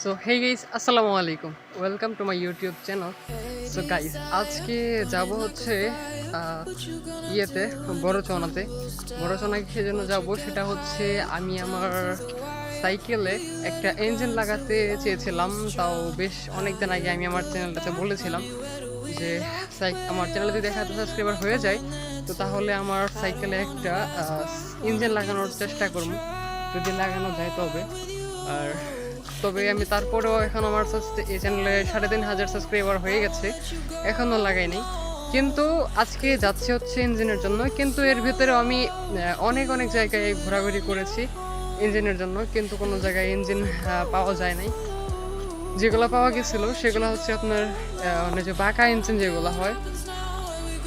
So hey guys আসসালামু আলাইকুম welcome to my YouTube channel so guys আজকে যাব হচ্ছে ইয়েতে, বড় চনাতে। বড় চনা কিসের জন্য যাব? সেটা হচ্ছে আমি আমার সাইকেলে একটা ইঞ্জিন লাগাতে চেয়েছিলাম, তাও বেশ অনেক দিন আগে আমি আমার চ্যানেলটাতে বলেছিলাম যে আমার চ্যানেলে যদি দেখা সাবস্ক্রাইবার হয়ে যায়, তো তাহলে আমার সাইকেলে একটা ইঞ্জিন লাগানোর চেষ্টা করব। যদি লাগানো যায় তবে। আর তবে আমি তারপরেও এখন আমার এই চ্যানেলে সাড়ে তিন হাজার সাবস্ক্রাইবার হয়ে গেছে। এখনও লাগাইনি কিন্তু আজকে যাচ্ছে হচ্ছে ইঞ্জিনের জন্য। কিন্তু এর ভিতরে আমি অনেক অনেক জায়গায় ঘোরাঘুরি করেছি ইঞ্জিনের জন্য। কিন্তু কোনো জায়গায় ইঞ্জিন পাওয়া যায় নাই। যেগুলো পাওয়া গেছিল, সেগুলো হচ্ছে আপনার মানে যে বাঁকা ইঞ্জিন যেগুলো হয়,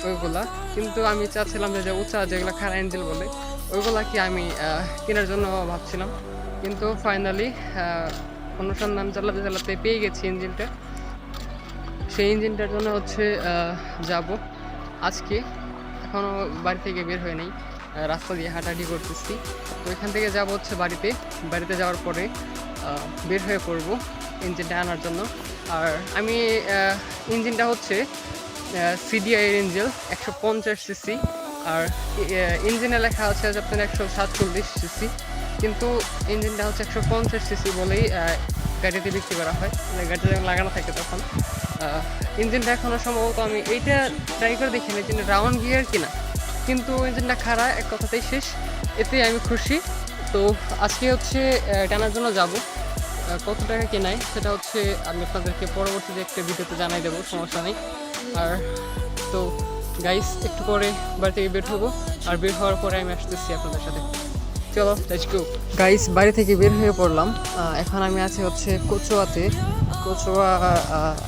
ওইগুলা। কিন্তু আমি চাচ্ছিলাম যে উঁচা যেগুলো খারা ইঞ্জিন বলে ওইগুলা কি আমি কেনার জন্য ভাবছিলাম। কিন্তু ফাইনালি অনুসন্ধান চালাতে চালাতে পেয়ে গেছি ইঞ্জিনটা সেই ইঞ্জিনটার জন্য হচ্ছে যাব। আজকে এখনও বাড়ি থেকে বের হয়ে নেই। রাস্তা দিয়ে হাঁটাহাঁটি করতেছি। তো এখান থেকে যাব হচ্ছে বাড়িতে। বাড়িতে যাওয়ার পরে বের হয়ে পড়ব ইঞ্জিনটা আনার জন্য। আর আমি ইঞ্জিনটা হচ্ছে সিডিআই এর ইঞ্জিন একশো পঞ্চাশ সিসি আর ইঞ্জিনে লেখা আছে যে আপনার একশো সাতচল্লিশ সিসি, কিন্তু ইঞ্জিনটা হচ্ছে একশো পঞ্চাশ সিসি বলেই গাড়িতে বিক্রি করা হয়। মানে গাড়িতে যখন লাগানো থাকে তখন। ইঞ্জিনটা এখনও সম্ভবত আমি এইটা ট্রাই করে দেখিনি ইঞ্জিনটা রাউন্ড গিয়ার কিনা। কিন্তু ইঞ্জিনটা খারাপ এক কথাতেই শেষ। এতে আমি খুশি। তো আজকে হচ্ছে টানার জন্য যাব। কত টাকা কেনায়, সেটা হচ্ছে আমি আপনাদেরকে পরবর্তীতে একটা ভিডিওতে জানাই দেবো, সমস্যা নেই। আর, তো গাইস একটু পরে বাড়ি থেকে বের হব। আর বের হওয়ার পরে আমি আসতেছি আপনাদের সাথে। চলো গো গাইস বাড়ি থেকে বের হয়ে পড়লাম। এখন আমি আছি হচ্ছে কচুয়াতে। কচুয়া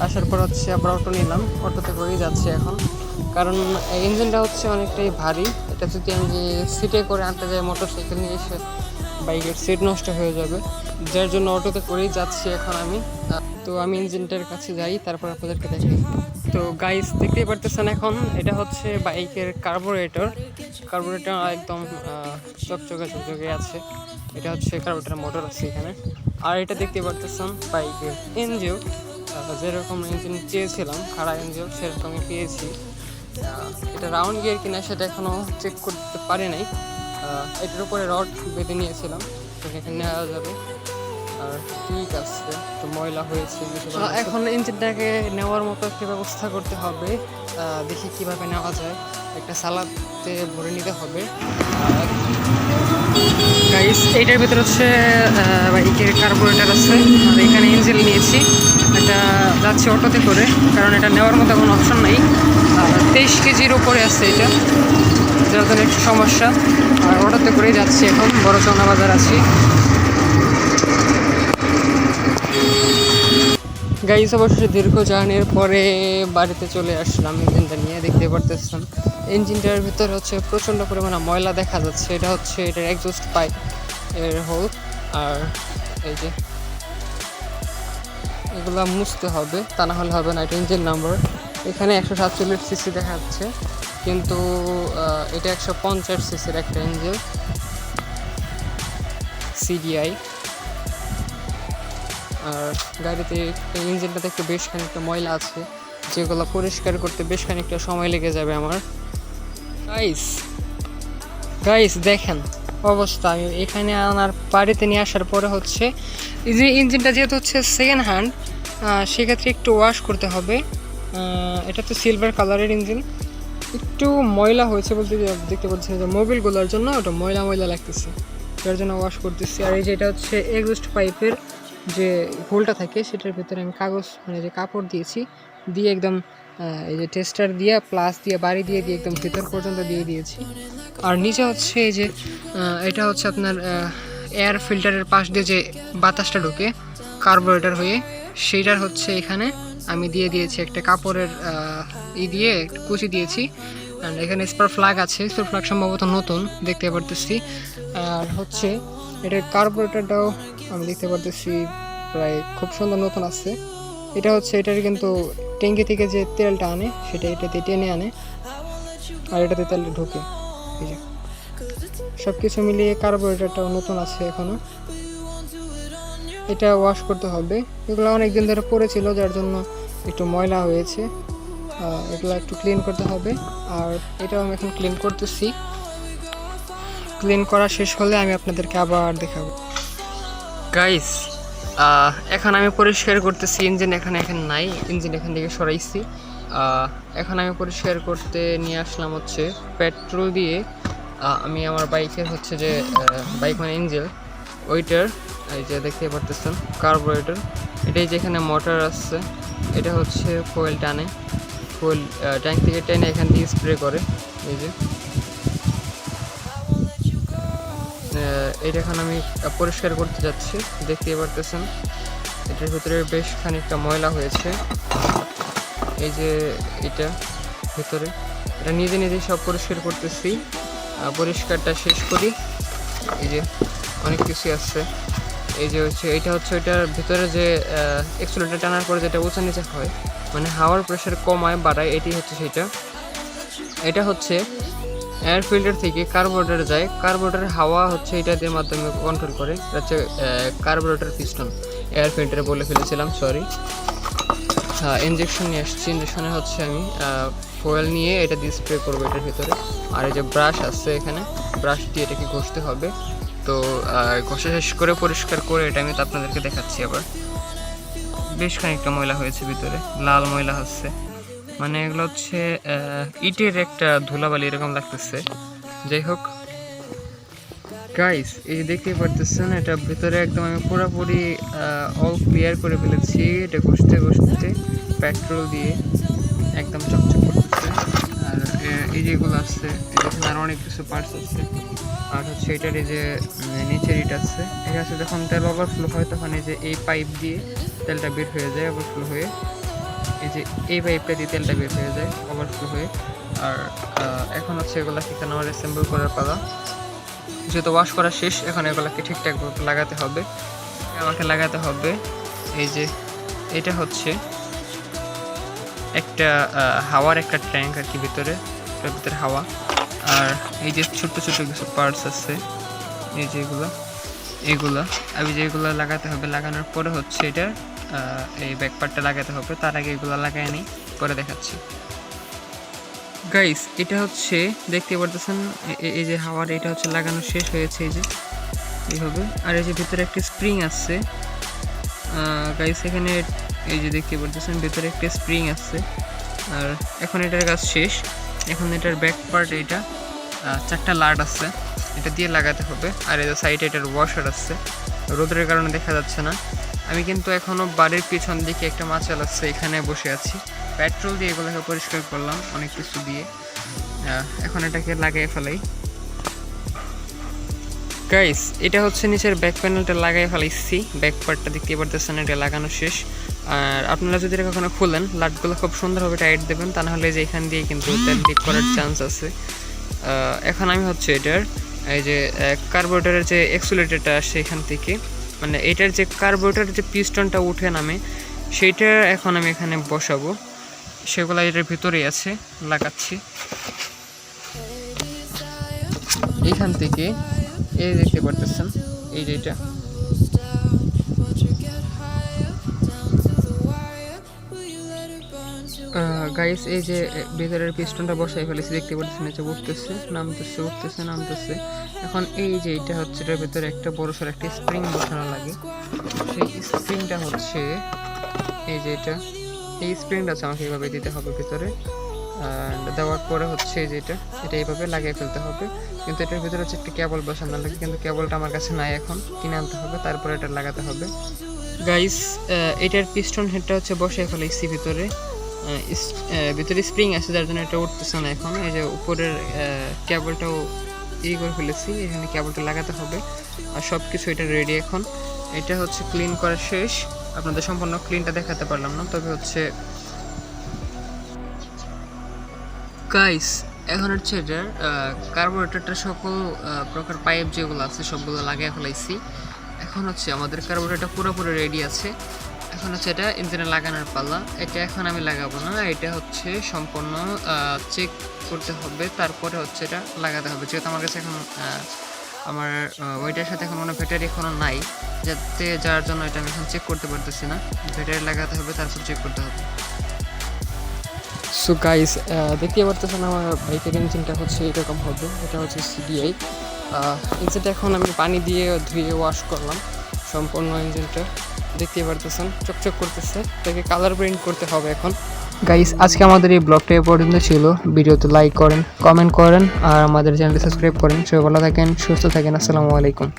আসার পর হচ্ছে আবার অটো নিলাম। অটোতে করেই যাচ্ছি এখন। কারণ ইঞ্জিনটা হচ্ছে অনেকটাই ভারী। এটা যদি আমি সিটে করে আনতে যাই মোটর সাইকেল নিয়ে এসে বাইকের সিট নষ্ট হয়ে যাবে। যার জন্য অটোতে করেই যাচ্ছি এখন আমি। তো আমি ইঞ্জিনটার কাছে যাই, তারপর আপনাদেরকে দেখি তো গাইস দেখতেই পারতেছেন এখন, এটা হচ্ছে বাইকের কার্বোরেটর কার্বোরেটর একদম চকচকে চকচকে আছে। এটা হচ্ছে কার্বোরেটর মোটর আছে এখানে। আর এটা দেখতে পারতেছেন বাইকের এনজিও যেরকম ইঞ্জিন চেয়েছিলাম খাড়া এনজিও সেরকমই পেয়েছি। এটা রাউন্ড গিয়ার কিনা সেটা এখনও চেক করতে পারি নাই। এটার উপরে রড বেঁধে নিয়েছিলাম, তো এখানে নেওয়া যাবে। ঠিক আছে তো ময়লা হয়েছে এখন ইঞ্জিনটাকে নেওয়ার মতো একটা ব্যবস্থা করতে হবে দেখি কীভাবে নেওয়া যায়। একটা সালাদে ভরে নিতে হবে। গাইস এইটার ভিতরে হচ্ছে বাইকের কার্বোরেটর আছে। আর এখানে ইঞ্জিন নিয়েছি। এটা যাচ্ছে অটোতে করে কারণ এটা নেওয়ার মতো কোনো অপশন নাই। তেইশ কেজির উপরে আছে এটা যার জন্য একটু সমস্যা। আর অটোতে করেই যাচ্ছি এখন বড় চৌনা বাজার আছি। গাইস অবশ্যই দীর্ঘ জার্নির পরে বাড়িতে চলে আসলাম ইঞ্জিনটা নিয়ে দেখতে পারতেছিলাম ইঞ্জিনটার ভিতরে হচ্ছে প্রচণ্ড পরিমাণে ময়লা দেখা যাচ্ছে। এটা হচ্ছে, এটার একজস্ট পাইপ এর হোল আর এই যে, এগুলা মুছতে হবে, তা না হলে হবে না, এটা ইঞ্জিন নাম্বার এখানে একশো সাতচল্লিশ সিসি দেখা যাচ্ছে, কিন্তু এটা একশো পঞ্চাশ সিসির একটা ইঞ্জিন সিডিআই আর গাড়িতে ইঞ্জিনটাতে একটু বেশ খানিকটা ময়লা আছে, যেগুলো পরিষ্কার করতে বেশ খানিকটা সময় লেগে যাবে আমার। গাইস গাইস দেখেন অবস্থা। আমি এখানে আনার বাড়িতে নিয়ে আসার পরে হচ্ছে, এই যে ইঞ্জিনটা যেহেতু হচ্ছে সেকেন্ড হ্যান্ড সেক্ষেত্রে একটু ওয়াশ করতে হবে। এটা তো সিলভার কালারের ইঞ্জিন। একটু ময়লা হয়েছে বলতে দেখতে পাচ্ছেন যে মোবিলগুলোর জন্য ওটা ময়লা ময়লা লাগতেছে। যার জন্য ওয়াশ করতেছি। আর এই যে এটা হচ্ছে এক্সস্ট পাইপের যে হোলটা থাকে, সেটার ভিতরে আমি কাগজ মানে যে কাপড় দিয়েছি, দিয়ে একদম এই যে টেস্টার দিয়ে প্লাস দিয়ে, বাড়ি দিয়ে দিয়ে একদম ভিতর পর্যন্ত দিয়ে দিয়েছি। আর নিচে হচ্ছে এই যে এটা হচ্ছে আপনার এয়ার ফিল্টারের পাশ দিয়ে যে বাতাসটা ঢোকে কার্বোরেটর হয়ে, সেইটার হচ্ছে এখানে আমি দিয়ে দিয়েছি একটা কাপড়ের ই দিয়ে, কুচি দিয়েছি। এখানে স্পার ফ্ল্যাগ আছে স্পার ফ্ল্যাগ সম্ভবত নতুন, দেখতে পারতেছি। আর হচ্ছে এটার কার্বোরেটরটাও আমি দেখতে পারতেছি প্রায় খুব সুন্দর নতুন আছে। এটা হচ্ছে, এটার কিন্তু ট্যাঙ্কি থেকে যে তেলটা আনে, সেটা এটাতে টেনে আনে, আর এটাতে তেল ঢোকে। সব কিছু মিলিয়ে কার্বোরেটরটাও নতুন আছে এখনও। এটা ওয়াশ করতে হবে। এগুলো অনেক দিন ধরে পড়েছিল যার জন্য একটু ময়লা হয়েছে। এগুলো একটু ক্লিন করতে হবে। আর এটাও আমি এখন ক্লিন করতেছি। ক্লিন করা শেষ হলে আমি আপনাদেরকে আবার দেখাবো। গাইস এখন আমি পরিষ্কার করতেছি ইঞ্জিন এখানে এখানে নাই ইঞ্জিন এখান থেকে সরাইছি। এখন আমি পরিষ্কার করতে নিয়ে আসলাম হচ্ছে পেট্রোল দিয়ে। আমি আমার বাইকের হচ্ছে যে বাইক মানে ইঞ্জিন ওইটার, এই যে দেখতে পারতেছেন কার্বোরেটর এটাই যেখানে মোটর আসছে এটা হচ্ছে ফুয়েল টানে। ফুয়েল ট্যাঙ্ক থেকে টেনে এখান থেকে স্প্রে করে, এই যে। এটা এখন আমি পরিষ্কার করতে যাচ্ছি। দেখতেই পারতেছেন, এটার ভিতরে বেশ খানিকটা ময়লা হয়েছে। এই যে এটা ভিতরে, এটা নিজে নিজে সব পরিষ্কার করতেছি। পরিষ্কারটা শেষ করি। এই যে অনেক কিছু আছে। এই যে হচ্ছে, এটা হচ্ছে ওইটার ভিতরে যে এক্সুলেটার টানার পরে যেটা উঁচা নিচে হয় মানে হাওয়ার প্রেশার কমায়, বাড়ায় এটি হচ্ছে সেটা। এটা হচ্ছে এয়ার ফিল্টার থেকে কার্বোরেটর যায়। কার্বোরেটরের হাওয়া হচ্ছে এটাদের মাধ্যমে কন্ট্রোল করে। এটা হচ্ছে কার্বোরেটর পিস্টন এয়ার ফিল্টারে বলে ফেলেছিলাম সরি ইঞ্জেকশন নিয়ে আসছি। ইঞ্জেকশনে হচ্ছে আমি ফয়েল নিয়ে এটা দিয়ে স্প্রে করব এটার ভিতরে। আর এই যে ব্রাশ আছে এখানে ব্রাশ দিয়ে এটাকে ঘষতে হবে। তো ঘষা শেষ করে পরিষ্কার করে এটা আমি তো আপনাদেরকে দেখাচ্ছি আবার। বেশ খানিকটা ময়লা হয়েছে ভিতরে, লাল ময়লা হচ্ছে। মানে এগুলো হচ্ছে ইটের একটা ধুলাবালি এরকম লাগতেছে। যাই হোক। গাইস এই যে দেখতেই পারতেছেন, এটা ভিতরে একদম আমি পুরোপুরি অল ক্লিয়ার করে ফেলেছি। এটা ঘষতে ঘষতে পেট্রোল দিয়ে একদম চকচক করতেছে। আর এই যেগুলো আছে, এখানে আরও অনেক কিছু পার্টস আছে। আর হচ্ছে এটার এই যে নিচের ইট আছে এটা হচ্ছে যখন তেল ওভারফ্লো হয়, তখন এই যে এই পাইপ দিয়ে তেলটা বের হয়ে যায় ওভারফ্লো হয়ে। এই যে এই পাইপটা দিয়ে তেলটা বের হয়ে যায় ওভারফ্লো হয়ে। আর এখন হচ্ছে এগুলাকে কেন অ্যাসেম্বল করার পালা? যেহেতু ওয়াশ করা শেষ, এখন এগুলাকে ঠিকঠাকভাবে লাগাতে হবে। আমাকে লাগাতে হবে এই যে, এটা হচ্ছে একটা হাওয়ার একটা ট্যাঙ্ক আর কি ভিতরে ভিতরে হাওয়া। আর এই যে ছোট্ট ছোট্ট কিছু পার্টস আছে, এই যে এগুলো এগুলো। আমি যেগুলো লাগাতে হবে, লাগানোর পরে হচ্ছে এটা এই ব্যাক পার্টটা লাগাতে হবে। তার আগে এগুলো লাগাই নিই পরে দেখাচ্ছি। গাইস এটা হচ্ছে, দেখতে পারতেছেন এই যে হাওয়ার এটা হচ্ছে লাগানো শেষ হয়েছে, এই যে। এইভাবে আর এই যে ভিতরে একটা স্প্রিং আছে। গাইস এখানে এই যে দেখতে পারতেছেন, ভিতরে একটা স্প্রিং আছে। আর এখন এটার কাজ শেষ। এখন এটার ব্যাক পার্ট এটা চারটা লাট আছে। এটা দিয়ে লাগাতে হবে। আর এই যে সাইডে এটার ওয়াশার আছে। রোদের কারণে দেখা যাচ্ছে না। আমি কিন্তু এখনও বাড়ির পিছন দিকে একটা মাছ আছে এখানে বসে আছি। পেট্রোল দিয়ে এগুলোকে পরিষ্কার করলাম, অনেক কিছু দিয়ে। এখন এটাকে লাগিয়ে ফেলাই। গাইস এটা হচ্ছে নিচের ব্যাক প্যানেলটা লাগাই ফেলাইছি। ব্যাক পার্টটা দেখতে পারতেছেন, এটা লাগানো শেষ। আর আপনারা যদি এটা কখনো খুলেন, লাটগুলো খুব সুন্দরভাবে টাইট দেবেন তা নাহলে যে এখান দিয়ে কিন্তু তেল করার চান্স আছে। এখন আমি হচ্ছে এটার, এই যে কার্বোরেটরের যে এক্সুলেটরটা আসছে এখান থেকে মানে এটার যে কার্বোটার যে পিস্টনটা উঠে নামে, সেইটা এখন আমি এখানে বসাবো। সেগুলো এটার ভিতরেই আছে, লাগাচ্ছি। এখান থেকে এই দেখতে পারতেছেন, এই যে এটা। গাইস এই যে ভেতরের পিস্টনটা বসাই ফেলেছি, দেখতে পাচ্ছেন এটা উঠতেছে, নামতেছে উঠতেছে, নামতেছে। এখন এই যে এটা হচ্ছে, এটার ভেতরে একটা বড় সর একটা স্প্রিং বসানো লাগে। সেই স্প্রিংটা হচ্ছে, এই যে এটা, এই স্প্রিংটা আছে আমাকে এইভাবে দিতে হবে ভিতরে। দেওয়ার পরে হচ্ছে যে এটা এটা এইভাবে লাগিয়ে ফেলতে হবে। কিন্তু এটার ভিতরে হচ্ছে একটা কেবল বসানো লাগে, কিন্তু কেবলটা আমার কাছে নাই এখন, কিনে আনতে হবে, তারপরে এটা লাগাতে হবে। গাইস এটার পিস্টন হেডটা হচ্ছে বসে ফেলেছি ভিতরে। ভিতরে স্প্রিং আছে, যার জন্য এটা উঠতেছে না এখন। এই যে উপরের কেবলটাও ই করে ফেলেছি, এখানে কেবলটা লাগাতে হবে। আর সব কিছু এটা রেডি এখন। এটা হচ্ছে ক্লিন করা শেষ। আপনাদের সম্পূর্ণ ক্লিনটা দেখাতে পারলাম না, তবে হচ্ছে গাইস এখন হচ্ছে এটার কার্বোরেটরটা সকল প্রকার পাইপ যেগুলো আছে, সবগুলো লাগিয়ে ফেলাইছি। এখন হচ্ছে আমাদের কার্বোরেটরটা পুরোপুরি রেডি আছে। এখন হচ্ছে এটা ইঞ্জিনে লাগানোর পালা। এটা এখন আমি লাগাবো না, এটা হচ্ছে সম্পূর্ণ চেক করতে হবে, তারপরে হচ্ছে এটা লাগাতে হবে। যেহেতু আমার কাছে এখন আমার ওইটার সাথে এখন কোনো ব্যাটারি এখনও নাই, যাতে যার জন্য এটা আমি এখন চেক করতে পারতেছি না। ব্যাটারি লাগাতে হবে, তারপর চেক করতে হবে। সো গাইস দেখতে পারতেছেন আমার বাইকের ইঞ্জিনটা হচ্ছে এরকম হবে। এটা হচ্ছে সিডিআই ইঞ্জিনটা এখন আমি পানি দিয়ে ধুয়ে ওয়াশ করলাম। সম্পূর্ণ ইঞ্জিনটা। দেখতে পারতেছেন, চকচক করতেছে। তাকে কালার প্রিন্ট করতে হবে এখন। গাইস আজকে আমাদের এই ব্লগটা এ পর্যন্ত ছিল। ভিডিওতে লাইক করেন কমেন্ট করেন, আর আমাদের চ্যানেলটি সাবস্ক্রাইব করেন। সবাই ভালো থাকেন, সুস্থ থাকেন। আসসালামু আলাইকুম।